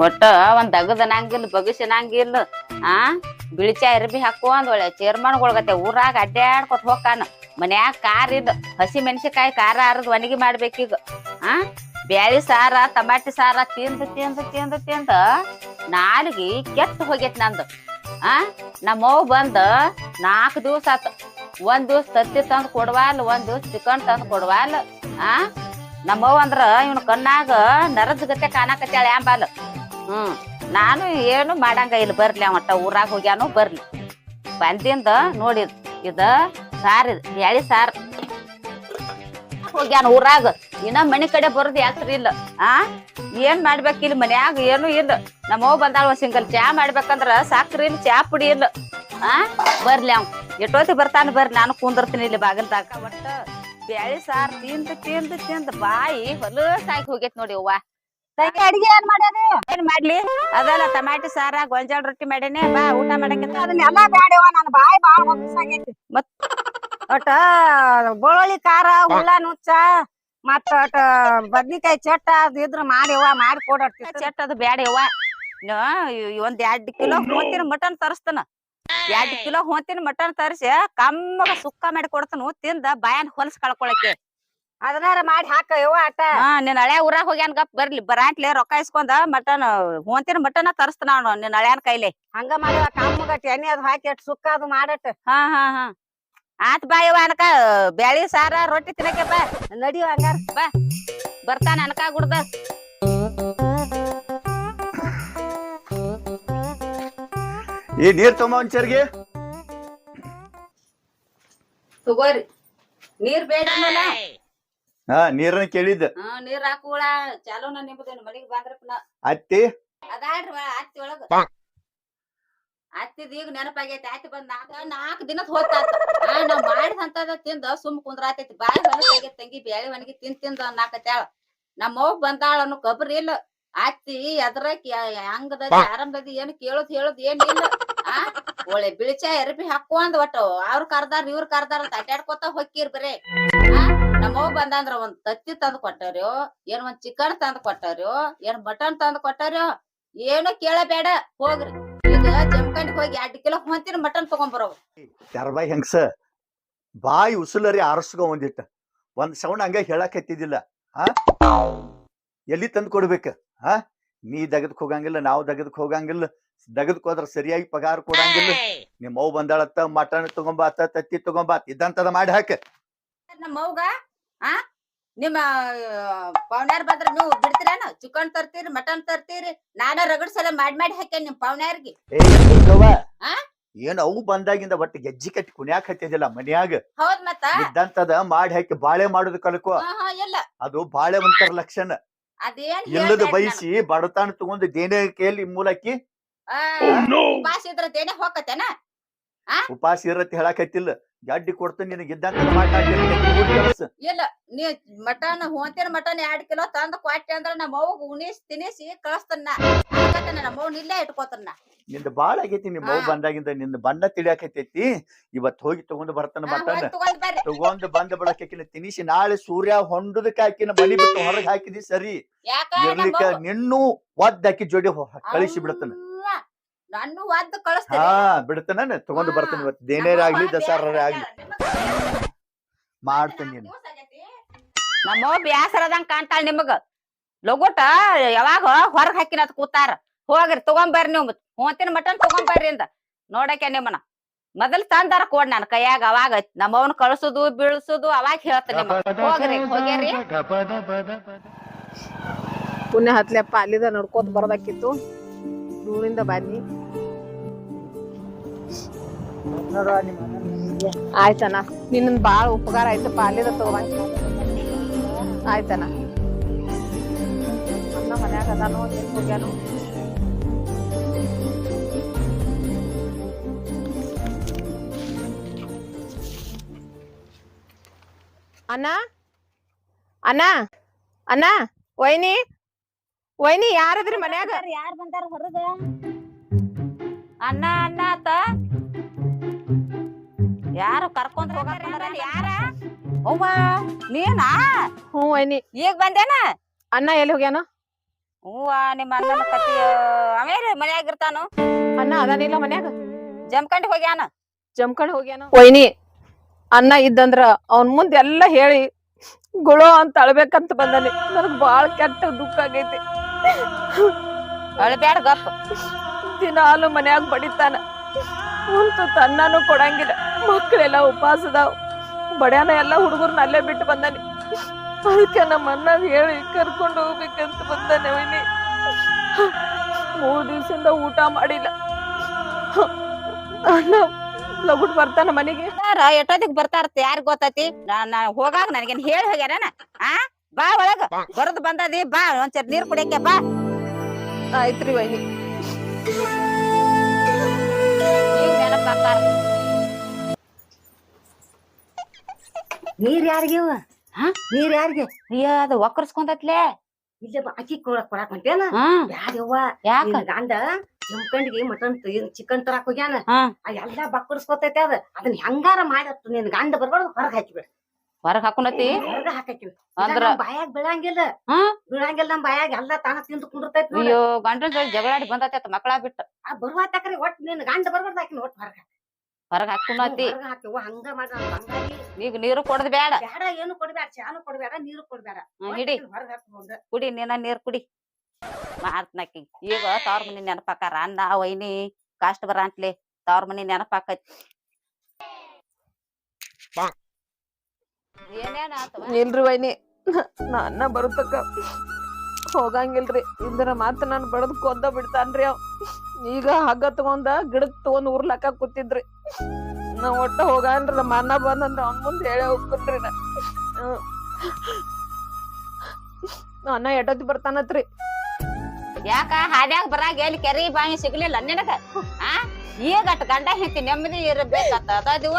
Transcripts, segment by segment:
ಒಟ್ಟ ಒಂದ್ ದಗದ ಅನ್ನಂಗಿಲ್ಲ ಆ? ಬಿಳಿಚ ಇರ್ಬಿ ಹಾಕು ಒಂದ್ ಒಳ್ಳೆ ಚೇರ್ಮನ್ಗೊಳಗತ್ತೆ ಊರಾಗ ಅಡ್ಡಾಡ್ಕೊತ ಹೋಗ್ಕಾನ ಮನ್ಯಾಗ ಕಾರ್ ಇದ್, ಹಸಿ ಮೆಣಸಿಕಾಯಿ ಖಾರ ಅರದ್ ಒಣಗಿ ಮಾಡ್ಬೇಕೀಗ. ಆ? ಬ್ಯಾಳಿ ಸಾರ ಟಮಾಟಿ ಸಾರ ತಿಂದು ತಿಂದು ತಿಂದು ತಿಂದು ನಾಲ್ಗಿ ಕೆಟ್ಟ ಹೋಗೈತ್ ನಂದು. ಆ? ನಮ್ಮವ್ ಬಂದ ನಾಲ್ಕು ದಿವ್ಸ ಆತ. ಒಂದ್ ದಿವ್ಸ ತತ್ತಿ ತಂದು ಕೊಡ್ವಾಲ್, ಒಂದ್ ದಿವ್ಸ ಚಿಕನ್ ತಂದು ಕೊಡ್ವಾಲ್. ಆ? ನಮ್ಮವ್ ಅಂದ್ರ ಇವನ್ ಕಣ್ಣಾಗ ನರದ್ ಗತೆ ಕಾಣಕತ್ತಾಳ ಯಾಂಬಾಲ್ ಹ್ಮ್. ನಾನು ಏನು ಮಾಡಂಗ ಇಲ್ಲ ಬರ್ಲಿ ಅವಟ್ಟ ಊರಾಗ ಹೋಗ್ಯಾನು ಬರ್ಲಿ. ಬಂದಿಂದ ನೋಡಿ ಇದ ಸಾರ್ ಇದ್ ಸಾರ್. ಹೋಗ್ಯಾನ ಊರಾಗ. ಇನ್ನ ಮನೆ ಕಡೆ ಬರೋದ್ ಯಾಕ್ರಿ ಇಲ್ಲ. ಆ? ಏನ್ ಮಾಡ್ಬೇಕ್ ಇಲ್ಲಿ ಮನ್ಯಾಗ ಏನು ಇಲ್ಲ. ನಮ್ಮವ್ ಬಂದಾಳ ಒಂದ್ ಸಿಂಗಲ್ ಚಾ ಮಾಡ್ಬೇಕಂದ್ರ ಸಾಕ್ರಿ ಇಲ್ಲ, ಚಾ ಪುಡಿ ಇಲ್ಲ. ಆ? ಬರ್ಲಿ ಅವ್. ಎಷ್ಟೊತ್ತಿ ಬರ್ತಾನೆ ಬರ್ರಿ ನಾನು ಕುಂದಿರ್ತೀನಿ ಇಲ್ಲಿ ಬಾಗಿಲ್ದಾಗ. ಒಟ್ಟ ಬ್ಯಾಳಿ ಸಾರ್ ತಿಂದು ತಿಂದು ತಿಂದು ಬಾಯಿ ಹೊಲಸಾಗಿ ಹೋಗೈತ್ ನೋಡಿ ಅವ್ವ. ತಂಗಿ ಅಡಿಗೆ ಏನ್ ಮಾಡ್ಯಾರಿ ಏನ್ ಮಾಡ್ಲಿ? ಅದಲ್ಲ ಟಮಾಟಿ ಸಾರ ಗೊಂಜಾಳ ರೊಟ್ಟಿ ಮಾಡೇನಿ. ಬಾ ಊಟ ಮಾಡಕ್ಕೆ ಅದನ್ನೆಲ್ಲ ಬ್ಯಾಡವ ನನ್ನ ಬಾಯಿ ಬಾಳ ಹೊಂದಿಸಾಗೈತಿ ಮತ್? ಒಟ್ಟ ಬೋಳಿ ಖಾರ ಹುಳ ನುಚ್ಚ ಮತ್ತ ಒಟ್ಟ ಬದ್ನಿಕಾಯಿ ಚಟ್ಟ ಅದ್ ಇದ್ರ ಮಾಡಿವ ಮಾಡಿ ಕೊಡಟ್ಟಿ ಚಟ್ ಅದು ಬ್ಯಾಡವ ಒಂದ್ ಎರಡ್ ಕಿಲೋ ಹೋತಿನ ಮಟನ್ ತರಿಸ್ತಾನ. ಎರಡ್ ಕಿಲೋ ಹೋತಿನ ಮಟನ್ ತರಿಸಿ ಕಮ್ಮಗ ಸುಕ್ಕ ಮಾಡಿ ಕೊಡ್ತಾನು ತಿಂದ ಬಾಯನ್ ಹೊಲ್ಸ್ ಕಳ್ಕೊಳಕ್ಕೆ. ಅದನ್ನಾರ ಮಾಡಿ ಹಾಕ ಯವ್ವ ಅಟ್ಟ ಹಾ ನಿನ್ ಹಳೆ ಊರಾಗ ಹೋಗ್ಯಾನ ಗಪ್ ಬರ್ಲಿ ಬರಾಂಟ್ಲೆ ರೊಕ್ಕ ಇಸ್ಕೊಂಡ ಮಟನ್ ಹೋಂತಿನ ಮಟನ ತರಿಸ್ತಾನ ಅವನು ನಿನ್ ಹಳ್ಯಾನ್ ಕೈಲೆ. ಹಂಗ ಮಾಡಿವ ಕಮ್ಮಗಟ್ ಎಣ್ಣೆ ಅದು ಹಾಕಿ ಅಟ್ ಸುಕ್ಕ ಅದು ಮಾಡಟ್ ಹಾ ಹಾ ಹಾ. ಆತ್ ಬಾ ಯವ್ವ ಅನಕ ಬ್ಯಾಳಿ ಸಾರ ರೊಟ್ಟಿ ತಿನ್ನಕ್ಕೆ ಬಾ. ನಡಿಯೋ ಹಂಗಾರ. ಬರ್ತಾನ ಅನಕ ಗುಡ್ದ. ಈ ನೀರ್ ಒಂಚರ್ಗೆ ತಗೋರಿ. ನೀರ್ ಬೇಡ? ಹಾ ನೀರನ್ನ ಕೇಳಿದ್ದ. ಹಾ ನೀರ್ ಹಾಕುಳ ಚಾಲೋನ ನಿಂಬುದೇನು ಮನಿಗ್ ಬಂದ್ರ ಅತ್ತಿ? ಅದಾಡ್ರಿ ಅತ್ತಿ ಒಳಗ. ಅತ್ತಿದ್ ಈಗ ನೆನಪಾಗೈತಿ ಅತ್ತಿ ಬಂದ್ ನಾಲ್ಕ ನಾಲ್ಕು ದಿನದ ಹೋಗ್ತಾತ ಆ ನಾವ್ ಮಾಡಿದಂತದ ತಿಂದ ಸುಮ್ ಕುಂದ್ರಾತೈತಿ. ಬಾಯಿ ಹೊಲಸಾಗೈತಿ ತಂಗಿ ಬ್ಯಾಳಿ ಒಣಗಿ ತಿಂದ್ ತಿಂದ ನಾಕತ್ಯಾಳ ನಮ್ಮ ಅವ್ವ ಬಂದಾಳ ಅನ್ನೋ ಕಬ್ರಿ ಇಲ್ಲ. ಅತ್ತಿ ಕೇ ಹೆಂಗದ ಆರಂಭದ ಏನು ಕೇಳೋದ್ ಹೇಳೋದ್ ಏನ್ ಇಲ್ಲ. ಆ ಒಳ್ಳೆ ಬಿಳಿಚ ಎರಬಿ ಹಾಕುವಂದ್ ಒಟ್ಟು ಅವ್ರ ಕರ್ದಾರ ಇವ್ರ ಕರ್ದಾರ ಅಂತ ಅಡ್ಯಾಡ್ಕೊತ ಹೊಕ್ಕಿರ್ ಬರೇ. ಆ? ನಮ್ಮವ್ವ ಬಂದಂದ್ರ ಒಂದ್ ತತ್ತಿ ತಂದ್ ಕೊಟ್ಟಾರ್ಯೋ ಏನ್ ಒಂದ್ ಚಿಕನ್ ತಂದ್ ಕೊಟ್ಟಾರ್ಯೋ ಏನ್ ಮಟನ್ ತಂದ್ ಕೊಟ್ಟಾರ್ಯೋ ಏನು ಕೇಳಬೇಡ ಹೋಗ್ರಿ. ಈಗ ಜಮಖಂಡಿಗೆ ಹೋಗಿ ಎರಡ್ ಕಿಲೋ ಹೊಂತಿನ ಮಟನ್ ತಗೊಂಬರೋ ತೆರಬಾಯಿ ಹೆಂಗ್ಸ? ಬಾಯಿ ಉಸುಲರಿ ಆರಿಸ್ಕೊ ಒಂದಿಟ್ಟ. ಒಂದ್ ಸೌಂಡ್ ಹಂಗ ಹೇಳಕ್ ಹತ್ತಿದಿಲ್ಲ ಹಾ ಎಲ್ಲಿ ತಂದ್ ಕೊಡ್ಬೇಕ? ಹಾ ನೀ ದಗದಕ್ ಹೋಗಂಗಿಲ್ಲ ನಾವು ದಗದಕ್ ಹೋಗಂಗಿಲ್ಲ ದಗದಕ್ ಹೋದ್ರ ಸರಿಯಾಗಿ ಪಗಾರ ಕೊಡಂಗಿಲ್ಲ. ನಿಮ್ಮ ಮೌ ಬಂದಾಳತ್ತ ಮಟನ್ ತಗೊಂಬಾತ ತತ್ತಿ ತಗೊಂಬಾತ ಇದ್ದಂತದ ಮಾಡಿ ಹಾಕ. ನಮ್ಮ ಮೌಗ ಆ? ನಿಮ್ಮ ಪೌನ್ಯಾರ್ ಬಂದ್ರ ನೀವು ಬಿಡ್ತೀರೇನ ಚಿಕನ್ ತರ್ತೀರಿ ಮಟನ್ ತರ್ತೀರಿ ನಾನ ರಗಡ್ ಸಲ ಮಾಡಿ ಮಾಡಿ ಹಾಕ್ಯಾನ ನಿಮ್ ಪೌನ್ಯಾರ್ಗಿ? ಏನ್ ಅವು ಬಂದಾಗಿಂದ ಒಟ್ಟು ಗೆಜ್ಜಿ ಕಟ್ಟಿ ಕುಣ್ಯಾಕ್ ಹತ್ತಿದಿಲ್ಲ ಮನ್ಯಾಗ? ಹೌದ್ ಮತ್ತ? ಇದ್ದಂತದ ಮಾಡಿ ಹಾಕಿ ಬಾಳೆ ಮಾಡುದು ಕಲ್ಕೋ. ಹಾ ಹಾ ಇಲ್ಲ ಅದು ಬಾಳೆ ಒಂತರ ಲಕ್ಷಣ. ಇಲ್ಲದ ಹೇಳ್ಬೇಡ ಬಯಸಿ ಬಡತಾನ ತಗೊಂಡು ದೇನೆ ಕೇಳಿ ಮೂಲಕ್ಕಿ ಉಪಾಸ ಆ, ಉಪವಾಸ ಇದ್ರ ದೇನೆ ಹೋಗತ್ತೇನ ಉಪಾಸ ಇರತ್ತೆ ಹೇಳಕ್ ಹೇಳಕತ್ತಿಲ್ಲ ಗಡ್ಡಿ ಕೊಡ್ತೀನಿ ನಿನಗೆ ಇದ್ದಂತ. ಇಲ್ಲ ನೀ ಮಟನ್ ಹೋಗ್ತೀನ ಮಟನ್ ಎರಡ್ ಕಿಲೋ ತಂದ್ ಕೊಟ್ಟೆ ಅಂದ್ರ ನಮ್ಮ ಅವ್ಗ ಉಣಿಸ್ ತಿನಿಸಿ ಕಳಿಸ್ತನ್ನ ನಮ್ಮ ಅವ್ನ ಇಲ್ಲೇ ಇಟ್ಕೋತನ್ನ ನಿಂದ ಬಾಳ ಆಗೈತಿ ನಿಮ್ಮ ಮಗು ಬಂದಾಗಿಂದ ನಿಂದ ಬಣ್ಣ ತಿಳಿಯಾಕೈತಿ ಇವತ್ ಹೋಗಿ ತಗೊಂಡು ಬರ್ತಾನ ಮಟನ್. ತಗೊಂಡು ಬಂದ ಬಳಕಿನ ತಿನಿಸಿ ನಾಳೆ ಸೂರ್ಯ ಹೊಂಡದಕ್ಕೆ ಹಾಕಿನ ಬಲಿ ಬಿಟ್ಟು ಹೊರಗೆ ಹಾಕಿದಿ ಸರಿ. ಇರ್ಲಿಕ್ಕ ನಿನ್ನೂ ಒದ್ದಾಕಿ ಜೋಡಿ ಕಳಿಸಿ ಬಿಡತನ. ನಾನು ಒದ್ದು ಹಾ ಬಿಡ್ತೇನೆ ಬಿಡ್ತಾನ ತಗೊಂಡು ಬರ್ತೀನಿ ಇವತ್ತು. ದೇನೇರ ಆಗ್ಲಿ ನಮ್ಮವ್ವ ದಸರಾ ಬ್ಯಾಸರ ಆಗ್ಲಿ. ಮಾಡ್ತೇನೆ ನೀನು. ದಿವ್ಸ ಬ್ಯಾಸರದಂಗ್ ಕಾಣ್ತಾಳ ನಿಮಗ. ಲಗುಟ ಯಾವಾಗ ಹೊರಗ್ ಹಾಕಿನತ್ ಕೂತಾರ. ಹೋಗ್ರಿ ತಗೊಂಬರ್ರಿ ನೀವು. ಹೊಂತಿನ ಮಟನ್ ತಗೊಂಬರ್ರಿ ಅಂದ. ನೋಡಕ್ಕೆ ನಿಮ್ಮನ ಮೊದಲ್ ತಂದಾರ ಕೊಡ್ ನಾನು ಕೈಯಾಗ ಅವಾಗ ನಮ್ಮವನ್ ಕಳ್ಸುದು ಬೀಳ್ಸುದು ಅವಾಗ ಹೇಳ್ತೀನಿ ಹೋಗ್ರಿ ಹೋಗ್ಯಾರಿ ಪುಣ್ಯ ಹತ್ಲಪ್ಪ ಅಲ್ಲಿದ ನೋಡ್ಕೊತ ಬರ್ಬೇಕಿತ್ತು ದೂರಿಂದ ಬನ್ನಿ. ಆಯ್ತಣ್ಣ. ನಿನ್ನ ಬಾಳ ಉಪಕಾರ ಆಯ್ತಪ್ಪ ಅಲ್ಲಿದ ತಗೊಂಡ್ ಆಯ್ತಣ್ಣ. ಅಣ್ಣ ಮನ್ಯಾಗ ಅದಾನೋ ಎಲ್ಲಿ ಹೋಗ್ಯಾನೋ. ಅಣ್ಣ? ಅಣ್ಣ? ಅಣ್ಣ? ವೈನಿ? ವೈನಿ ಯಾರದ್ರಿ ಮನ್ಯಾಗ? ಯಾರ್ ಬಂದಾರ ಹೊರಗ? ಅಣ್ಣ ಅಣ್ಣ ಆತ. ಯಾರು ಕರ್ಕೊಂಡ್ ಹೋಗಾರ ಯಾರ? ಅವ್ವ ನೀನಾ? ಹ್ಞೂ ವೈನಿ. ಈಗ ಬಂದೇನ? ಅಣ್ಣ ಎಲ್ಲಿ ಹೋಗ್ಯಾನ? ಹೂವ ನಿಮ್ಮ ಅಣ್ಣನ ಕತಿ ಆಮೇಲೆ ಮನ್ಯಾಗ ಇರ್ತಾನು? ಅಣ್ಣ ಅದಾನಿಲ್ಲ ಮನ್ಯಾಗ? ಜಮ್ಕಂಡ್ ಹೋಗ್ಯಾನ? ಜಮ್ಕಂಡ್ ಹೋಗ್ಯಾನ? ಒಯ್ನಿ ಅಣ್ಣ ಇದ್ದಂದ್ರ ಅವನ್ ಮುಂದೆ ಎಲ್ಲ ಹೇಳಿ ಗುಳು ಅಂತ ಅಳ್ಬೇಕಂತ ಬಂದಾನೆ. ನನಗ್ ಬಾಳ ಕೆಟ್ಟ ದುಃಖ ಆಗೈತಿ. ಅಳ್ಬ್ಯಾಡ ಗಪ್ ದಿನಾಲು ಮನ್ಯಾಗ ಬಡಿತಾನ. ಕುಂತು ತನ್ನನು ಕೊಡಂಗಿಲ್ಲ. ಮಕ್ಕಳೆಲ್ಲ ಉಪವಾಸದಾವ್ ಬಡ್ಯಾನ ಎಲ್ಲ ಹುಡುಗರ್ನ ಅಲ್ಲೇ ಬಿಟ್ಟು ಬಂದಾನೆ. ಅದಕ್ಕೆ ನಮ್ಮ ಅನ್ನ ಹೇಳಿ ಕರ್ಕೊಂಡು ಹೋಗ್ಬೇಕಂತ ಬಂದಾನೆ ವಿನಿ ಮೂರು ದಿವ್ಸದಿಂದ ಊಟ ಮಾಡಿಲ್ಲ. ಅಣ್ಣ ಲಗುಟ್ ಬರ್ತಾನ ಮನೆಗೆ? ಎಷ್ಟೊತ್ತಿಗೆ ಬರ್ತಾರೆ ಯಾರಿಗ್ ಗೊತ್ತೈತಿ? ನಾ ಹೋಗಾಗ ನನಗೇನ್ ಹೇಳಿ ಹೋಗ್ಯಾರನ? ಆ? ಬಾ ಒಳಗ. ಬರದ್ ಬಂದದಿ ಬಾ. ಒಂಚೂರ್ ನೀರ್ ಕುಡಿಯಕ್ಕೆ ಬಾ. ಆಯ್ತ್ರಿ ವೈನಿ. ನೆನಪಾಕಾರ ನೀರ್ ಯಾರಿಗೆ? ಹಾ? ನೀರ್ ಯಾರಿಗೆ? ಅಯ್ಯೋ ಅದು ಒಕ್ಕರ್ಸ್ಕೊಂತತ್ಲೆ. ಇಲ್ಲ ಅಕ್ಕಿ ಕೊಡಕ್ ಹೊಂಟೇನ? ಹಾ. ಬ್ಯಾಡವ್ವ ಯಾಕ? ಗಂಡ ಜಮ್ಕಂಡಿಗೆ ಮಟನ್ ಚಿಕನ್ ತರಾಕ್ ಹೋಗ್ಯಾನ? ಎಲ್ಲಾ ಬಕ್ಕರ್ಸ್ಕೊತೈತೆ ಅದ. ಅದನ್ನ ಹೆಂಗಾರ ಮಾಡತ್ತ ನಿನ್ ಗಂಡ ಬರ್ಬಾರ್ದು ಹೊರಗ್ ಹಾಕಿಬಿಡ. ಹೊರಗ್ ಹಾಕೊಂಡತಿ? ಹೊರಗ ಹಾಕಿಲ್ಲ ಅಂದ್ರ ಬಾಯಾಗ ಬೀಳಂಗಿಲ್ಲ ಹಾ? ಬೀಳಂಗಿಲ್ಲ ನಮ್ ಬಾಯಾಗ ಎಲ್ಲಾ ತಾನ ತಿಂದು ಕುಂಡಿರ್ತೈತಿ ಅಯ್ಯೋ ಗಂಡನ ಜೊತೆ ಜಗಳಾಡಿ ಬಂದತ್ತ ಮಕ್ಕಳ ಬಿಟ್ಟು ಆ ಬರುವ ತಕ್ರಿ ಒಟ್ ನಿನ್ ಗಂಡ ಬರ್ಬಾರ್ದು ಹಾಕಿನ ಒಟ್ ಹೊರಗ ಹೊರಗ್ ಹಾಕೊಂಡತಿ ಹಂಗ ಹಂಗಾಗಿ. ಈಗ ನೀರು ಕೊಡದ್ ಬೇಡ ಬೇಡ ಏನು ಕೊಡ್ಬೇಡ ಚಾನು ಕೊಡ್ಬೇಡ ನೀರು ಕೊಡ್ಬೇಡ ಹ್ಮ್, ಹಿಡಿ. ಹೊರಗ ಹಾಕೊಂಡ್ ಕುಡಿ ನೀನ ನೀರ್ ಕುಡಿ. ಮಾಡ್ತನಕಿ ಈಗ ತವ್ರ ಮನಿ ನೆನಪಾಕಾರ. ಅನ್ನ ವೈನಿ ಕಾಸ್ಟ್ ಬರ ಅಂತ್ಲೆ ತವ್ರ ಮನಿ ನೆನಪಾಕೈತಿ. ಇಲ್ರಿ ವೈನಿ. ನಾ ಅಣ್ಣ ಬರುತ್ತಕ್ಕ. ಹೋಗಂಗಿಲ್ರಿ. ಇಂದ್ರ ಮಾತ್ರ ನಾನು ಬಡದ್ ಕೊಂದ ಬಿಡ್ತಾನ್ರಿ ಅವ್. ಈಗ ಹಗ್ಗ ತಗೊಂಡ ಗಿಡಕ್ ತಗೊಂಡ್ ಉರ್ಲಕ್ಕ ಕೂತಿದ್ರಿ. ನಾ ಒಟ್ಟ ಹೋಗನ್ರಿ ನಮ್ಮ ಅನ್ನ ಬಂದಂದ್ರ ಅವನ್ ಮುಂದೆ ಹೇಳಿ ಹೋಗ್ಬಿಟ್ರಿ ನಾ. ಅನ್ನ ಎಟೊತ್ತಿ ಬರ್ತಾನತ್ರಿ. ಯಾಕ? ಹಾದ್ಯಾಗ ಬರಾಗ ಎಲ್ಲಿ ಕೆರಿ ಬಾಯಿ ಸಿಗ್ಲಿಲ್ಲ ನಿನಗ? ಆ? ಈಗ ಅಟ್ ಗಂಡ ಹೆಂಡತಿ ನೆಮ್ಮದಿ ಇರ್ಬೇಕತ್ತ ಅದದಿವ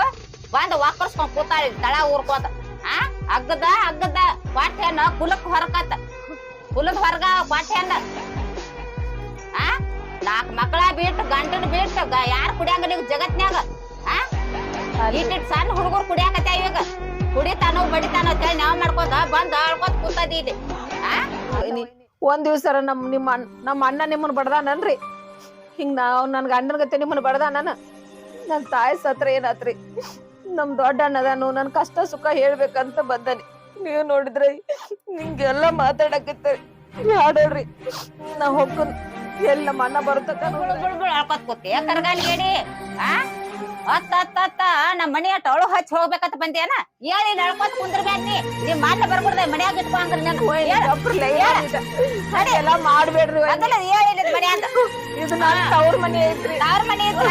ಬಂದ ವಾಕರ್ಸ್ಕೊಂಡ್ ಕೂತಾಳಿ ತಳ ಊರ್ಕೋತ ಆ? ಅಗ್ಗದ ಅಗ್ಗದ ಪಾಠ್ಯನ ಕುಲಕ್ ಹೊರಕತ್ತ. ಕುಲದ ಹೊರಗ ಪಾಠ್ಯನ ಆ? ನಾಕ್ ಮಕ್ಕಳ ಬಿಟ್ಟು ಗಂಡನ ಬಿಟ್ಟು ಯಾರು ಕುಡಿಯಂಗ ನೀವು ಜಗತ್ನ್ಯಾಗ? ಆ? ಇಟ್ಟಿಟ್ ಸಣ್ಣ ಹುಡುಗರು ಕುಡಿಯಾಕತ್ತ ಇವಾಗ? ಕುಡಿತಾನೋ, ಬಡಿತಾನೋ ಅಂತೇಳಿ ನಾವ್ ಮಾಡ್ಕೋತ ಬಂದ್ ಆಳ್ಕೋತ ಕೂತದಿ ಇಲ್ಲಿ. ಆ? ಒಂದ್ ದಿವ್ಸ ನಮ್, ನಿಮ್ಮ ನಮ್ಮ ಅಣ್ಣ ನಿಮ್ಮನ್ ಬಡ್ದಾನನ್ರಿ. ಹಿಂಗ್ ನಾವ್ ನನ್ ಗಂಡನ ಗತೆ ನಿಮ್ಮನ್ ಬಡ್ದಾನ ನನ್ ತಾಯಿ ಸತ್ರ ಏನಾತ್ರಿ? ನಮ್ ದೊಡ್ಡ ಅಣ್ಣದಾನು ನನ್ ಕಷ್ಟ ಸುಖ ಹೇಳ್ಬೇಕಂತ ಬಂದನಿ. ನೀವ್ ನೋಡಿದ್ರೆ ನಿಂಗೆಲ್ಲ ಮಾತಾಡಕತ್ತ. ಹಾಡೋಡ್ರಿ ನಾ ಹೋಗ್ಕೊಂಡ್ ಎಲ್ಲ ಬುಳ್ ಅಳ್ಕೊತ್ ಕೂತಿ. ಕರ್ಗಾಲಿಗೇಡಿ ಆ? ಅತ್ತ ಅತ್ತ ಅತ್ತ ನಮ್ ಮನೆಯ ಅಟ್ ಅಳು ಹಚ್ಚಿ ಹೋಗ್ಬೇಕಂತ ಬಂದೇನ? ಹೇಳಿ ನಳ್ಕೊತ್ ಕುಂದ್ರಬೇಡ್ರಿ ನಿಮ್ ಮಾತ ಬರ್ಬಿಡ್ದೆ ಮನ್ಯಾಗ ಇಟ್ಕೊಂಡ್ರಿ ನನ್ ಎಲ್ಲ ಮಾಡ್ಬೇಡ್ರಿ. ಅದಲ್ಲ ಹೇಳಿ ಮನ್ಯಾಗ ಇದು ನನ್ ತವ್ರ ಮನೆ ಐತ್ರಿ. ಅವ್ರ ಮನೆ ಐತ್ರ?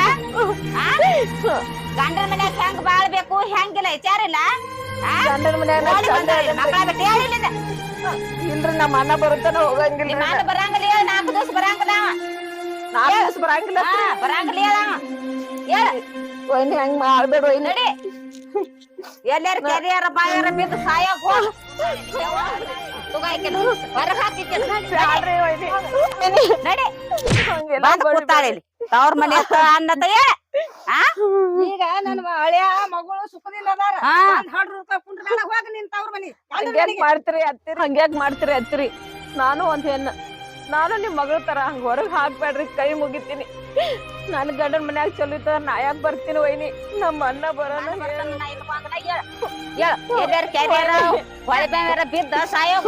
ಗಂಡನ ಮನ್ಯಾಗ ಹೆಂಗ್ ಬಾಳ್ಬೇಕು ಹೆಂಗಿಲ್ಲ ವಿಚಾರ ಇಲ್ಲ ಗಂಡನ ಮನ್ಯಾಗ. ಮಕ್ಳ ಬಿಟ್ಟು ಹೇಳಿಲ್ಲ ಇಲ್ರಿ ನಮ್ಮ ಅಣ್ಣ ಬರುತ್ತಾನ ಹೋಗಂಗಿಲ್ಲ ನಿಮ್ ಮಾತ ಬರಂಗಿಲ್ಲ ಹೇಳ ನಾಲ್ಕು ದಿವಸ ಬರಂಗಿಲ್ಲ. ನಾಲ್ಕು ದಿವಸ ಬರಂಗಿಲ್ಲ ಬರಂಗಿಲ್ಲ ಹೇಳ ಹೇಳ. ವೈನಿ ಹಂಗ್ ಮಾಡ್ಬೇಡ ವೈನಿ ನಡಿ. ಎಲ್ಲಾರ ಕೆರಿಯಾರ ಬಾಯಾರ ಬಿದ್ದು ಸಾಯೋಕ್ ಹೋಗ. ತವ್ರ ಮನೆ ಹೇಳ ಈಗ ನನ್ ಹಳೆಯ ಮಗಳು ಸುಖದಿಲ್ಲ ಅದಾರ. ಹಡ್ರು ಕುಂಡ್ರ ಹೋಗ ನಿನ್ ತವ್ರ ಮನೆ. ಹಂಗ್ಯಾಕ್ ಮಾಡ್ತೀರಿ ಅತ್ತಿರಿ ಹಂಗ್ಯಾಕ್ ಮಾಡ್ತೀರಿ ಅತ್ತಿರಿ ನಾನು ಒಂದ್ ಹೆಣ್ಣ. ನಾನು ನಿಮ್ ಮಗಳ ತರ ಹಂಗ ಹೊರಗ್ ಹಾಕ್ಬೇಡ್ರಿ ಕೈ ಮುಗಿತೀನಿ. ನನ್ ಗಂಡನ ಮನ್ಯಾಗ ಚಲೋ ಇತ್ತ ನಾ ಯಾಕೆ ಬರ್ತೀನಿ ಒಯ್ನಿ ನಮ್ಮ ಅಣ್ಣ ಬರೋಣ ಬಿದ್ದ ಸಾಯೋ.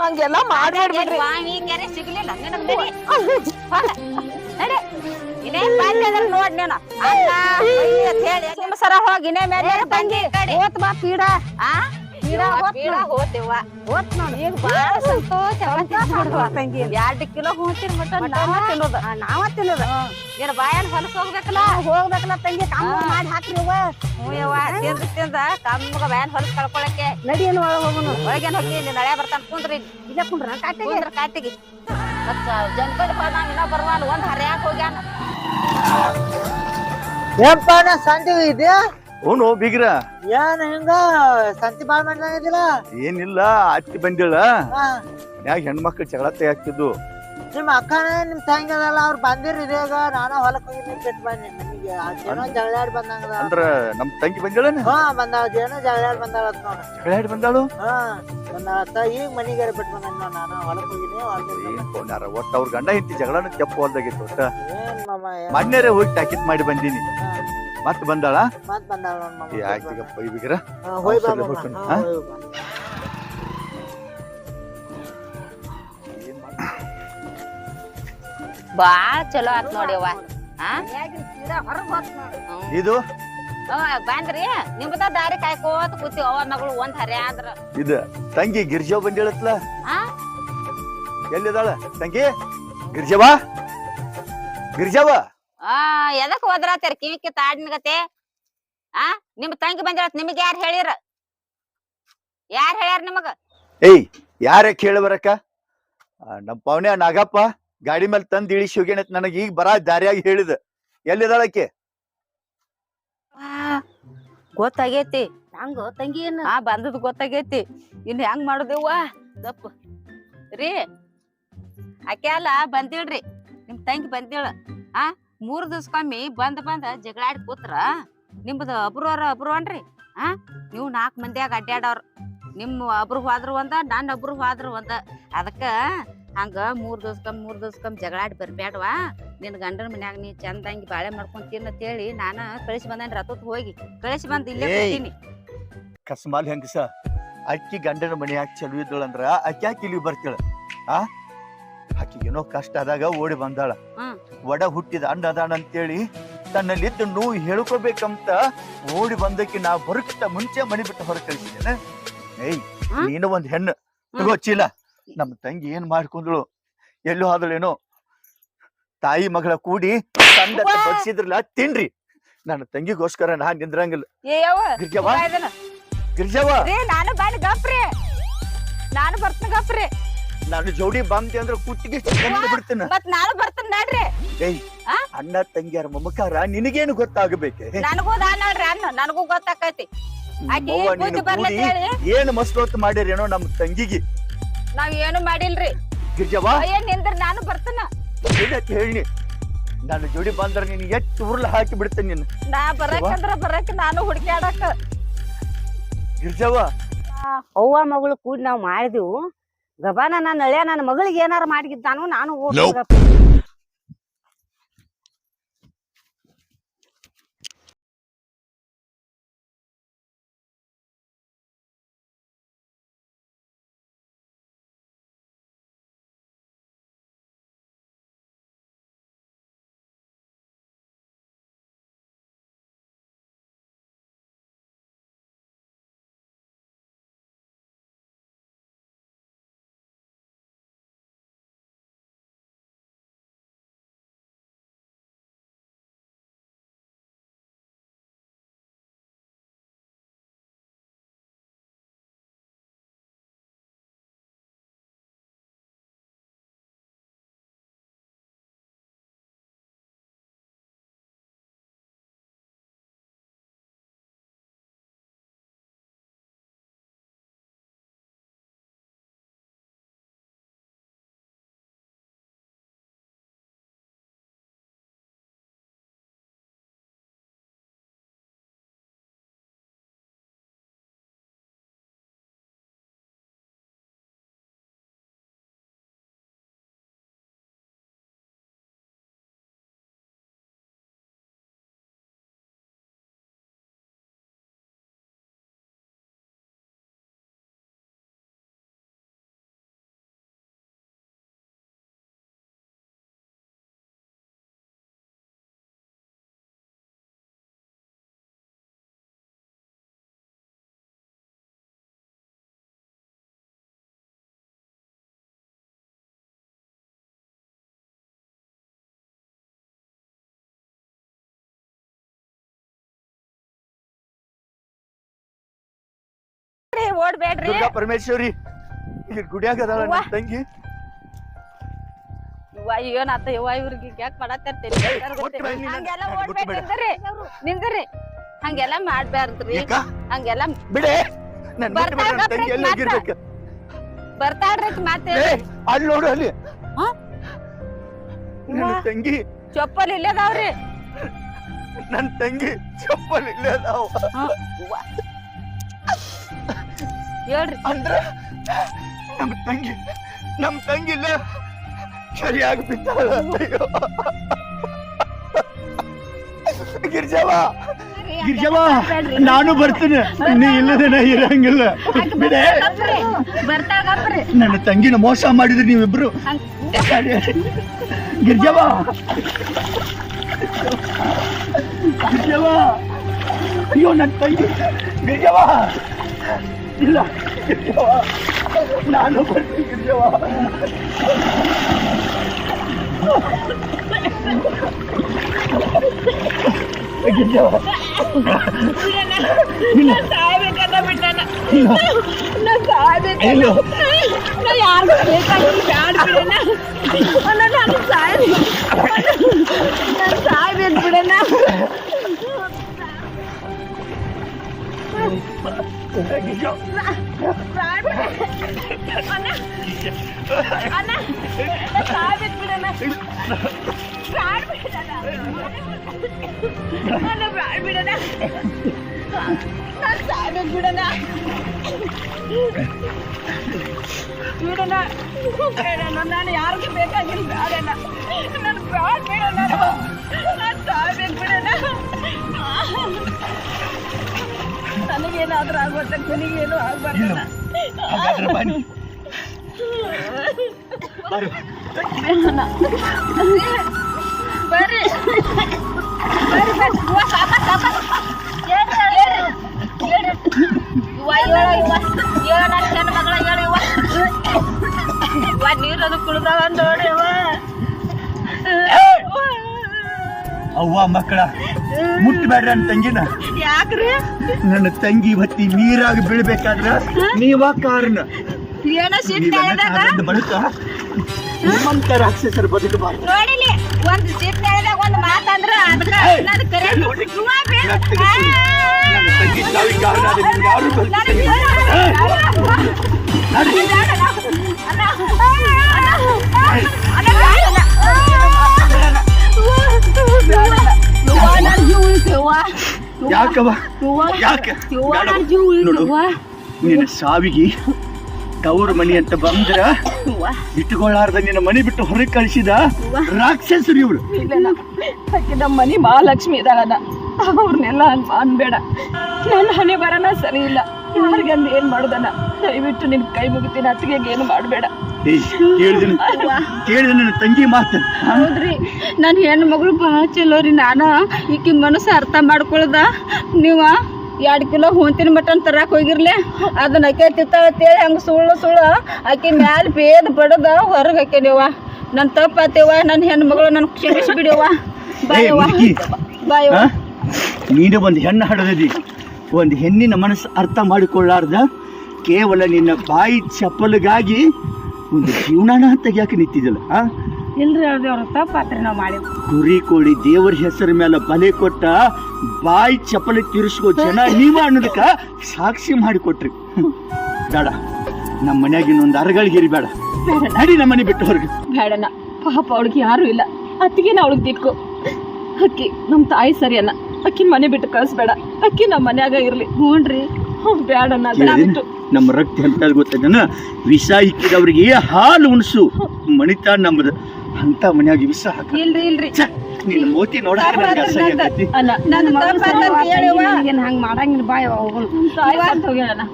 ಹಂಗೆಲ್ಲ ಮಾಡ್ಬೇಡ್ರಿ ಸಿಗ್ಲಿಲ್ಲ ನಡಿ ಬಂದೆ ನೀನು. ನಿಮ್ಮ ಸರ ಹೋಗಿ ಇನ್ನೇ ಮೇಲೆ ಕಡೆ. ಓತ್ ಬಾ ಪೀಡ. ಆ? ಎರಡು ಕಿಲೋ ಹೋಗ್ತೀನಿ ಮಟ ತಿನ್ನೋದು. ನಾವ ತಿನ್ನೋದ. ಏನ್ ಬಾಯಲ್ಲಿ ಹೊಲಸ್ ಹೋಗ್ಬೇಕಲ್ಲ? ಹೋಗ್ಬೇಕಲ್ಲ ತಂಗಿ ಕಾಮ ಮಾಡಿ ಹಾಕ್ರಿ ಅವ್ವ. ಹ್ಞೂ ಯವ್ವ ತಿಂದ ತಿಂದ ಕಮ್ಮಗ ಬಾಯನ್ ಹೊಲಸ್ ಕಳ್ಕೊಳಕ್ಕೆ. ನಡಿ ಏನು ಒಳಗ್ ಹೋಗೋನು? ಒಳಗೇನ್ ಹೋಗಿ ಇಲ್ಲಿ ನಳೆ ಬರ್ತಾನ ಕುಂದ್ರಿ. ಇಲ್ಲ ಕುಂದ್ರ ಕಾಟಿಗೆ. ಕುಂದ್ರ ಕಾಟಿಗೆ. ಮತ್ತ ಜನಪದ ಪದ ಇನ್ನ ಒಂದ್ ಹರ್ಯಾಕ್ ಹೋಗ್ಯಾನ. ಏನ್ಪ ಸಂತಿ ಇದೆಯಾ? ಅವನು ಬಿಗ್ರ? ಏನ್ ಹಿಂಗ? ಸಂತಿ ಬಾಳ್ ಮಾಡ್ದಂಗಿದಿಲ್ಲ ಏನಿಲ್ಲ ಅತ್ತಿ ಬಂದಿಳ. ಮನ್ಯಾಗ ಹೆಣ್ಮಕ್ಳು ಜಗಳ ತೆಗಿದ್ದು ನಿಮ್ ಅಕ್ಕನ ನಿಮ್ ತಂಗಿ ಅದಲ್ಲ ಅವ್ರು ಬಂದಿರ್ ಇದೇಗ ನಾನು ಹೊಲಕ್ ಹೋಗಿ ಬಿಟ್ಟು ಬಂದಿ ನನಗೆ ಅದೇನೋ ಜಗಳಾಡಿ ಬಂದಂಗದ ಅಂದ್ರ ನಮ್ ತಂಗಿ ಬಂದಿಳನ? ಹಾ ಬಂದಾಳ ಅದೇನೋ ಜಗಳಾಡಿ ಬಂದಾಳ ಅಂತ ನೋಡ. ಬಂದಾಳು? ಹಾ ಅತ್ತ ಈಗ ಮನಿಗಾರ ಬಿಟ್ಟು ಬಂದ ನಾನು ಹೊಲಕ್ ಹೋಗಿನಿ ಏನ್ ಪೋನ್ಯಾರ ಒಟ್ಟ ಅವ್ರ ಗಂಡ ಹಿಂತಿ ಜಗಳನ ತೆಪ್ಪು ಹೊಲ್ದಾಗಿತ್ತು ಒಟ್ಟ. ಏನ್ ಏನ್ ಮನ್ಯಾರ ಹೋಗಿ ಟ್ಯಾಕಿತ್ ಮಾಡಿ ಬಂದೀನಿ. ಮತ್ ಬಂದಾಳ? ಮತ್ ಬಂದಾಳ ಆಯ್ತೀಗಪ್ಪ ಇವಿಗ್ರ ಹೋಯ್ ಬಾ ಬಾ. ಬಾಳ ಚಲೋ ಆತ್ ನೋಡಿವ್ವ ಹಾ ಹೊರಗ್ ಹೋತ್ ನೋಡು ಇದು ಬಂದ್ರಿ? ನಿಮ್ದ ದಾರಿ ಕಾಯ್ಕೋತ ಕೂತಿವ್ ಅವ ಮಗಳು ಒಂದ್ ಹರ್ಯ ಅಂದ್ರ ಇದು ತಂಗಿ ಗಿರ್ಜಾ ಬಂದಿಳತ್ಲ? ಎಲ್ಲಿದಾಳ ತಂಗಿ? ಗಿರ್ಜವ? ಗಿರ್ಜವ? ಆ ಎದಕ್ ಕಿವಿ ಕಿತ್ತಾಡಿನ್ ಗತೆ? ಆ ನಿಮ್ ತಂಗಿ ಬಂದಿರತ್ ನಿಮಗ್ ಯಾರ್ ಹೇಳಿರ? ಯಾರ್ ಹೇಳ್ಯಾರ ನಿಮಗ? ಏಯ್ ಯಾರ ಬರಕ ನಮ್ಮ ಪವನೆ ನಾಗಪ್ಪ ಗಾಡಿ ಮೇಲೆ ತಂದ್ ಇಳಿಸಿ ಹೋಗ್ಯಾನತ್ ನನಗೆ ಈಗ ಬರ ದಾರಿಯಾಗಿ ಹೇಳಿದ. ಎಲ್ಲಿದಾಳಕ್ಕೆ ಗೊತ್ತಾಗೈತಿ. ಹಂಗ ತಂಗಿ ಏನ್? ಆ ಬಂದದ್ ಗೊತ್ತಾಗೈತಿ. ಇನ್ ಹೆಂಗ್ ಮಾಡುದೇವ್ವ? ದಪ್ಪ. ರೀ ಆಕೆ ಅಲ್ಲ ಬಂದಿಳ್ರಿ. ನಿಮ್ ತಂಗಿ ಬಂದಿಳ. ಆ? ಮೂರ್ ದಿವಸ ಬಂದ್ ಬಂದ ಜಗಳಾಡಿ ಕೂತ್ರ. ನಿಮ್ದ ಒಬ್ರವ್ರ ಅಬ್ರು ಅನ್ರಿ ಆ? ನೀವು ನಾಲ್ಕು ಮಂದಿಯಾಗ ಅಡ್ಡಾಡವ್ರ ನಿಮ್ಮ ಅಬ್ರು ಹೋದ್ರು ಒಂದ ನನ್ ಒಬ್ರು ಹೋದ್ರು ಒಂದ. ಅದಕ್ಕ ಹಂಗ ಮೂರ್ ಮೂರು ಮೂರ್ ಕಮ್ಮಿ ಜಗಳಾಡಿ ಬರ್ಬೇಡವಾ ನಿನ್ನ ಗಂಡನ ಮನ್ಯಾಗ ನೀ ಚಂದಂಗಿ ಬಾಳೆ ಮಾಡ್ಕೊಂಡ್ ತಿನ್ನ ಅಂತೇಳಿ ನಾನು ಕಳಿಸಿ ಬಂದೇನ್ರಿ ರಥತ್ ಹೋಗಿ. ಕಳಿಸಿ ಬಂದ್ ಇಲ್ಲೇ ಬರ್ತೀನಿ ಕೂತೀನಿ. ಕಸ್ಮಾಲ್ ಸ? ಅಕ್ಕಿ ಗಂಡನ ಮನ್ಯಾಗ ಚಲೋ ಇದ್ದಳಂದ್ರ ಅಕ್ಕಿ ಯಾಕೆ ಇಲ್ಲಿ ಬರ್ತಾಳ ಆ? ಆಕಿಗೇನೋ ಕಷ್ಟ ಆದಾಗ ಓಡಿ ಬಂದಾಳ. ಹ್ಮ್. ಒಡ ಹುಟ್ಟಿದ ಅಣ್ಣ ಅದಾನ ಅಂತೇಳಿ ತನ್ನಲ್ಲಿದ್ದ ನೋವು ಹೇಳ್ಕೋಬೇಕಂತ ಓಡಿ ಬಂದಕ್ಕೆ ನಾ ಬರುಕಿಂತ ಮುಂಚೆ ಮನೆ ಬಿಟ್ಟು ಹೊರ ಕಳಿಸಿದ್ದೇನೆ. ಏಯ್? ನೀನು ಒಂದ್ ಹೆಣ್ಣು. ತಗೋ ಚೀಲ. ನಮ್ಮ ತಂಗಿ ಏನ್ ಮಾಡ್ಕೊಂಡ್ಳು? ಎಲ್ಲೂ ಆದಳೇನೋ ತಾಯಿ ಮಗಳ ಕೂಡಿ ತಂಡ ಅವ್ವ! ಬಗ್ಸಿದ್ರಲ್ಲ ತಿನ್ರಿ. ನನ್ನ ತಂಗಿಗೋಸ್ಕರ ನಾ ನಿಂದ್ರಂಗಿಲ್ಲ. ಗಿರ್ಜವ್ವ. ಗಿರ್ಜವ್ವ ನಾನು ಬಾಳಿ ಗಪ್ರಿ ನಾನು ಬರ್ತೀನಿ ಗಪ್ರಿ ನಾನು ಜೋಡಿ ಬಂದೆ ಅಂದ್ರೆ ಕುತ್ತಿಗೆ ಚಿಕ್ಕಂದು ಬಿಡ್ತೇನೆ. ಮತ್ ನಾನು ಬರ್ತೀನಿ ನಡ್ರಿ. ಏಯ್ ಆ? ಅಣ್ಣ ತಂಗಿಯರ ಮಮಕಾರ ನಿನಗೇನು ಗೊತ್ತಾಗಬೇಕೆ? ನನಗೂ ನಾ ನೋಡ್ರಿ ಅನ್ನ ನನಗೂ ಗೊತ್ತಾಕೈತಿ. ಆಕಿ ಅವ್ವ ಬುದ್ಧಿ ಬರ್ಲಿ ಕೂಡಿ ಹೇಳಿ? ಏನ್ ಮಸ್ಲೊತ್ತು ಮಾಡಿರೇನೋ ನಮ್ ತಂಗಿಗೆ? ನಾವ್ ಏನು ಮಾಡಿಲ್ರಿ? ಗಿರ್ಜವ್ವ? ಅಯ್ಯ ನಿಂದ್ರ ನಾನು ಬರ್ತೀನ. ಏನಂತ ಹೇಳಿ? ನಾನು ಜೋಡಿ ಬಂದ್ರೆ ನೀನು ಎಷ್ಟು ಉರ್ಲ್ ಹಾಕಿ ಬಿಡ್ತೇನೆ ನೀನು ನಾ ಬರಕಂದ್ರ ಬರಕ್ ನಾನು ಹುಡ್ಕ್ಯಾಡಕ. ಗಿರ್ಜವ್ವ? ಅವ್ವ ಮಗಳು ಕೂಡಿ ನಾವು ಮಾಡಿದೆವು. ಗಬಾನ ನನ್ನ ಹಳೆಯ ನನ್ನ ಮಗಳಿಗೆ ಏನಾರ ಮಾಡಿದ್ದಾನು ನಾನು ಓಡ್ ಓಡ್ಬೇಡ್ರಿ. ದುರ್ಗಾ ಪರಮೇಶ್ವರಿ ಇಲ್ಲಿ ಗುಡಿಯಾಗ ಅದಾಳ ನನ್ನ ತಂಗಿ. ಇವ್ವ ಏನಾತ ಇವ್ವ ಇವ್ರಿಗೆ ಯಾಕೆ ಮಾಡತ್ತೇರಿ ಕೊಟ್ಟು ಬಾ ನೀನು. ಹಂಗೆಲ್ಲ ನಾನು ಓಡ್ಬೇಡ್ರಿ ನಿಂದ್ರಿ. ಹಂಗೆಲ್ಲ ಮಾಡ್ಬಾರ್ದ್ರಿ ಯಾಕ? ಹಂಗೆಲ್ಲ ಬಿಡೆ. ಬರ್ತಾಗ ತಂಗಿ ಎಲ್ಲ ಮಾತ್ರ. ಹೋಗಿರ್ಬೇಕು ಬರ್ತಾಳ್ರಿ ಮಾತೇ ಏ ಅಲ್ಲಿ ನೋಡು ಅಲ್ಲಿ. ಹಾ? ನನ್ನ. ತಂಗಿ. ಚಪ್ಪಲ್ ಇಲ್ಲದಾವ್ರಿ ನನ್ನ ತಂಗಿ ಚಪ್ಪಲ್ ಇಲ್ಲ ಅದಾವ. ಹೇಳ್ರಿ. ಅಂದ್ರೆ ನಮ್ಮ ತಂಗಿ ನಮ್ಮ ತಂಗಿಲ್ಲ ಸರಿಯಾಗಿ ಬಿದ್ದಾಳ ಅಯ್ಯೋ. ಗಿರ್ಜವ್ವ ಗಿರ್ಜವ್ವ ನಾನು ಬರ್ತೀನಿ. ನೀ ಇಲ್ಲದೆ ನಾ ಇರಂಗಿಲ್ಲ. ಬಿಡೆ. ನನ್ನ ತಂಗಿನ ಮೋಸ ಮಾಡಿದ್ರಿ ನೀವಿಬ್ರು. ಗಿರ್ಜವ್ವ ಗಿರ್ಜವಾ. ಅಯ್ಯೋ ನನ್ನ ತಂಗಿ. ಗಿರ್ಜವ್ವ ಇಲ್ಲ ಗಿರ್ಜವ್ವ ನಾನು ಬರ್ತೀನಿ ಗಿರ್ಜವ್ವ ಗಿರ್ಜವ್ವ ಇಲ್ಲ ಸಾಯ್ಬೇಕನ್ನ ಬಿಟ್ಟನ ಇಲ್ಲ ನಾ ಸಾಯ್ಬೇಕು ಇಲ್ಲ ನಾ ಯಾರಿಗೂ ಬೇಕಾಗಿಲ್ಲ ಬ್ಯಾಡ ಬಿಡಣ ಅಲ್ಲ ನಾನು ಸಾಯ್ಬೇಕು ನಾನು ಸಾಯ್ಬೇಕು ಬಿಡಣ ಅಣ್ಣ ನಾ ಸಾಯ್ಬೇಕು ಬಿಡಣ ಬ್ಯಾಡ ಬಿಡಣ ಅಣ್ಣ ಬ್ಯಾಡ ಬಿಡಣ ನಾನು ಸಾಯ್ಬೇಕು ಬಿಡಣ ಬಿಡಣ ಬೇಡಣ್ಣ ನಾನು ಯಾರಿಗೂ ಬೇಕಾಗಿಲ್ಲ ಬೇಡಣ್ಣ ನಾನು ಬ್ಯಾಡ ಬಿಡಣ ನಾನು ಸಾಯ್ಬೇಕು ಬಿಡಣ ನನಗೇನಾದ್ರೂ ಆಗ್ಬಾರ್ದು ನನಗೇನು ಆಗ್ಬಾರ್ದಣ್ಣ ಹಾಗಾದ್ರೆ ಬನ್ನಿ. ಬರ್ರಿ ನೀರದು ಕುಳ್ದಾವ ನೋಡಿ ಇವ ಅವ್ವ ಮಕ್ಕಳ ಮುಟ್ಟಬೇಡ್ರಿ ನನ್ನ ತಂಗಿನ ಯಾಕ್ರಿ ನನ್ನ ತಂಗಿ ಬತ್ತಿ ನೀರಾಗಿ ಬೀಳ್ಬೇಕಾದ್ರ ನೀವ ಕಾರಣ ಏನೋ ಸಿಟ್ಟು ಬಳಿಕ ನಿಮ್ಮಂತ ರಾಕ್ಷಸರು ಬದುಕಬಾರ್ದು ನೋಡಿಲಿ ಒಂದ್ ಸಿಟ್ಟು ಎಳ್ದಾಗ ಒಂದ್ ಮಾತಂದ್ರ ಅದಕ್ಕ ನಾನು ಕರೆ ನೋಡಿ. ನನ್ನ ತಂಗಿ- ನನ್ನ ಸಾವಿಗೆ ಕಾರಣ ಆದ್ರೆ ನಿಮ್ಗೆ ಯಾರು ನನಗೆ ಬದುಕಿಲ್ಲ. ಬೇಡ. ನಡ್ರಿ. ಬೇಡ ಅಣ್ಣ. ಅಣ್ಣ. ಅಣ್ಣ. ಅಣ್ಣ ಅಣ್ಣ. ಯವ್ವ. ಯಾಕೆ? ನೋಡು. ನಿನ್ನ ಸಾವಿಗೆ ತವರು ಮನಿ ಅಂತ ಬಂದ್ರ. ಇಟ್ಕೊಳ್ಳಾರ್ದ ನಿನ್ನ ಮನೆ ಬಿಟ್ಟು ಹೊರಗೆ ಕಳಿಸಿದ ರಾಕ್ಷಸರು ಇವ್ರು. ಆಕೆ ನಮ್ಮ ಮನೆ ಮಹಾಲಕ್ಷ್ಮಿ ಇದಾಳಣ್ಣ ಅವ್ರನ್ನೆಲ್ಲ ಅನ್ ಅನ್ಬೇಡ. ನನ್ನ ಹಣೆ ಬರನ ಸರಿ ಇಲ್ಲ. ಯಾರಿಗಂದು ಏನ್ ಮಾಡುದನ ದಯವಿಟ್ಟು ನಿನ್ ಕೈ ಮುಗಿತೀನಿ ಅತ್ತಿಗೆ ಏನು ಮಾಡಬೇಡ. ಕೇಳಿದ ಕೇಳಿದ ನನ್ನ ತಂಗಿ ಮಾತು. ಹೌದ್ರಿ. ನನ್ನ ಹೆಣ್ಣು ಮಗಳು ಭಾಳ ಚಲೋ ರೀ ನಾನು. ಈಕಿ ಮನಸ್ಸು ಅರ್ಥ ಮಾಡ್ಕೊಳ್ದ. ನೀವ ಎರಡು ಕಿಲೋ ಹೊಂತಿನ ಮಟನ್ ತರಕ್ ಹೋಗಿರ್ಲಿ. ಅದನ್ನ ಅಕ್ಕಿ ತಿಂತಾಳತ್ತೇಳಿ ಹಂಗ ಸುಳ್ಳು ಸುಳ್ಳು ಅಕ್ಕಿ ಮ್ಯಾಲ ಬೇದ್ ಬಡದ ಹೊರಗೆ ಹಾಕ್ಯಾನಿವ ನನ್ನ ತಪ್ಪಾತೇವ ನನ್ನ ಹೆಣ್ಣು ಮಗಳು ನನ್ ಕ್ಷಮಿಸ್ಬಿಡಿವ ಬಿಡ್ಯವ್ವ ಬಾಯವ್ವ. ಬಾಯವ್ವ? ನೀನು ಒಂದು ಹೆಣ್ಣು ಹಡದದಿ. ಒಂದು ಹೆಣ್ಣಿನ ಮನಸ್ಸು ಅರ್ಥ ಮಾಡಿಕೊಳ್ಳಾರ್ದ ಕೇವಲ ನಿನ್ನ ಬಾಯಿ ಚಪ್ಪಲಿಗಾಗಿ ಒಂದು ಜೀವನಾನ ತೆಗಿಯಾಕೆ ನಿಂತಿದ್ದಲ್ಲ ಆ? ಇಲ್ರಿ ಅವ್ರ ತಪ್ಪಾತ್ರಿ ನಾವು ಮಾಡಿ ಕುರಿ ಕೋಳಿ ದೇವರ ಹೆಸರ ಮೇಲೆ ಬಲೆ ಕೊಟ್ಟ ಬಾಯಿ ಚಪ್ಪಲಿ ತಿರ್ಸ್ಕೋ ಜನ ನೀವ ಅನ್ನೋದಕ್ಕ ಸಾಕ್ಷಿ ಮಾಡಿಕೊಟ್ರಿ ಕೊಟ್ರಿ. ಬೇಡ ನಮ್ಮ ಮನ್ಯಾಗ ಇನ್ನೊಂದು ಅರಗಳಿಗಿರಿ ಬೇಡ. ನಡಿ ನಮ್ಮ ಮನೆ ಬಿಟ್ಟು ಹೊರಗೆ. ಬೇಡಣ್ಣ ಪಾಪ ಅವಳಿಗೆ ಯಾರು ಇಲ್ಲ. ಅತ್ತಿಗೆನ ಅವಳಿಗೆ ದಿಕ್ಕು. ಅಕ್ಕಿ ನಮ್ಮ ತಾಯಿ ಸರಿ ಅಣ್ಣ ಅಕ್ಕಿ ಮನೆ ಬಿಟ್ಟು ಕಳಿಸ್ಬೇಡ. ಅಕ್ಕಿ ನಮ್ಮ ಮನ್ಯಾಗ ಇರ್ಲಿ. ಹ್ಞೂನ್ರಿ. ಕೇಳಿದೇನು? ದಯವಿಟ್ಟು ನಮ್ಮ ರಕ್ತ ಅಂತ ಗೊತ್ತದನ ವಿಷ ಇಕ್ಕಿದವ್ರಿಗೆ ಹಾಲು ಉಣಸು. ಮಣಿತಾ ನಮ್ಮದು ಅಂತ ಮನ್ಯಾಗ ವಿಷ ಹಾಕ. ಇಲ್ರಿ ಇಲ್ರಿ. ಛೆ, ನಿನ್ನ ಮೋತಿ ಅಸಹ್ಯ ನನ್ನ ಹಂಗ ಮಾಡಂಗಿಲ್ಲ ಬಾಯ್ ಹೋಗೋಣ ತಾಯಿ ಅಂತ ಹೋಗ್ಯಾಳಣ್ಣ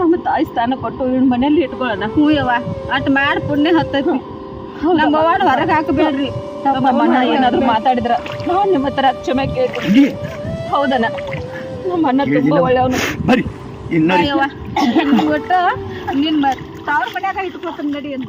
ನಮ್ಮ ತಾಯಿ ಸ್ಥಾನ ಕೊಟ್ಟು ಇವ್ನ ಮನೇಲಿ ಇಟ್ಕೊಳ್ಳೋಣ. ಹ್ಞೂ ಯವ್ವ ಅಟ್ ಮಾಡಿ ಪುಣ್ಯ ಹತ್ತೈತಿ. ನಮ್ಮ ಹೊರಗೆ ಹಾಕಬೇಡ್ರಿ. ನಮ್ಮ ಅಣ್ಣ ಏನಾದ್ರು ಮಾತಾಡಿದ್ರ. ನಾವ್ ನಿಮ್ಮ ಹತ್ರ ಕ್ಷಮೆ ಕೇಳ್ತೀನಿ. ಹೌದನ ಹೌದಣ್ಣ. ನಮ್ಮ ಅಣ್ಣ ತುಂಬಾ. ಒಳ್ಳೆಯವನು. ಬರ್ರಿ ಇನ್ನರಿ ಅಯ್ಯವ್ವ ನಿನ್ನ ತವ್ರ ಮನ್ಯಾಗ ಇಟ್ಕೊತಾನ ನಡಿ ಅಂತ